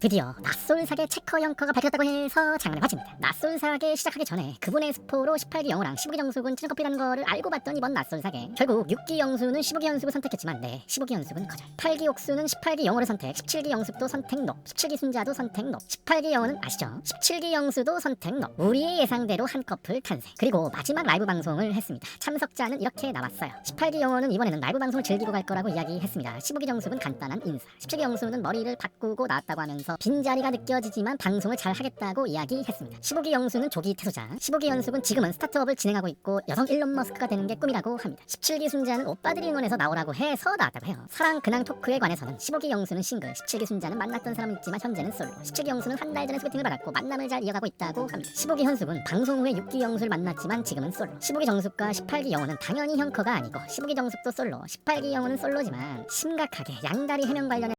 드디어 낯솔사계 체커 영커가 밝혔다고 해서 장안을 마칩니다. 낯솔사계 시작하기 전에 그분의 스포로 18기 영호랑 15기 정숙은 찌는커피라는 거를 알고 봤던 이번 낯솔사계 결국 6기 영수는 15기 연숙을 선택했지만 네 15기 연숙은 거절 8기 옥수는 18기 영호를 선택 17기 영숙도 선택 노 17기 순자도 선택 노 18기 영호는 아시죠? 17기 영수도 선택 노 우리의 예상대로 한 커플 탄생 그리고 마지막 라이브 방송을 했습니다. 참석자는 이렇게 나왔어요. 18기 영호는 이번에는 라이브 방송을 즐기고 갈 거라고 이야기했습니다. 15기 정숙은 간단한 인사 17기 영수는 머리를 바꾸고 나왔다고 하면서 빈자리가 느껴지지만 방송을 잘 하겠다고 이야기했습니다. 15기 영수는 조기 퇴소자 15기 연숙은 지금은 스타트업을 진행하고 있고 여성 일론 머스크가 되는 게 꿈이라고 합니다. 17기 순자는 오빠들이 응원해서 나오라고 해서 나왔다고 해요. 사랑 근황 토크에 관해서는 15기 영수는 싱글 17기 순자는 만났던 사람은 있지만 현재는 솔로 17기 영수는 한 달 전에 소개팅을 받았고 만남을 잘 이어가고 있다고 합니다. 15기 현숙은 방송 후에 6기 영수를 만났지만 지금은 솔로 15기 정숙과 18기 영호는 당연히 형커가 아니고 15기 정숙도 솔로 18기 영호는 솔로지만 심각하게 양다리 해명 관련해